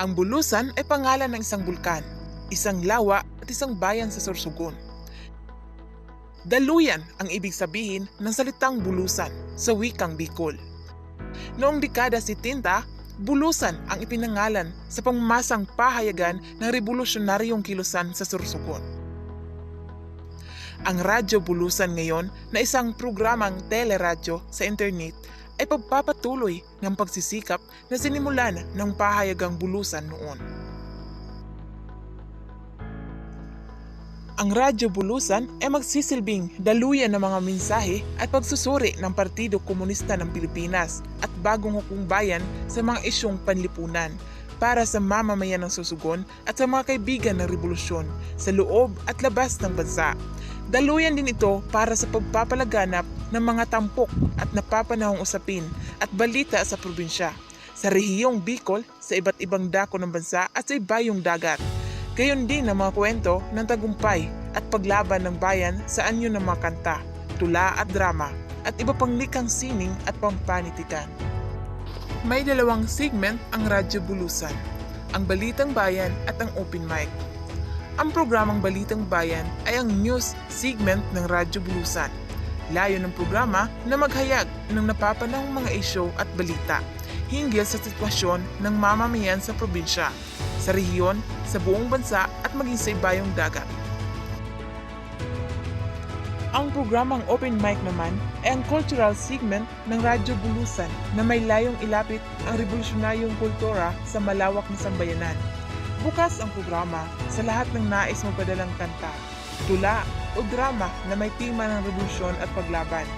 Ang Bulusan ay pangalan ng isang bulkan, isang lawa at isang bayan sa Sorsogon. Daluyan ang ibig sabihin ng salitang bulusan sa wikang Bicol. Noong dekada 70, bulusan ang ipinangalan sa pangmasang pahayagan ng revolusyonaryong kilusan sa Sorsogon. Ang Radyo Bulusan ngayon na isang programang teleradyo sa internet ay pagpapatuloy ng pagsisikap na sinimulan ng pahayagang bulusan noon. Ang Radyo Bulusan ay magsisilbing daluyan ng mga mensahe at pagsusuri ng Partido Komunista ng Pilipinas at bagong hukong bayan sa mga isyong panlipunan para sa mamamayan ng susugon at sa mga kaibigan ng revolusyon sa loob at labas ng bansa. Daluyan din ito para sa pagpapalaganap ng mga tampok at napapanahong usapin at balita sa probinsya, sa rehiyong Bicol, sa iba't ibang dako ng bansa at sa ibayong dagat. Gayon din ang mga kwento ng tagumpay at paglaban ng bayan sa anyo ng mga kanta, tula at drama, at iba pang likang sining at pampanitikan. May dalawang segment ang Radyo Bulusan, ang Balitang Bayan at ang Open Mic. Ang programang Balitang Bayan ay ang news segment ng Radyo Bulusan. Layo ng programa na maghayag ng napapanahong mga isyo at balita hinggil sa sitwasyon ng mamamayan sa probinsya, sa rehiyon, sa buong bansa at maging sa ibayong dagat. Ang programang Open Mic naman ay ang cultural segment ng Radyo Bulusan na may layong ilapit ang revolusyonaryong kultura sa malawak na sambayanan. Bukas ang programa sa lahat ng nais magpadalang kanta, tula o drama na may tema ng revolusyon at paglaban.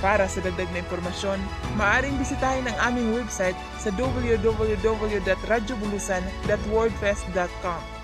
Para sa dagdag na impormasyon, maaaring bisitahin ang aming website sa www.radyobulusan.wordfest.com.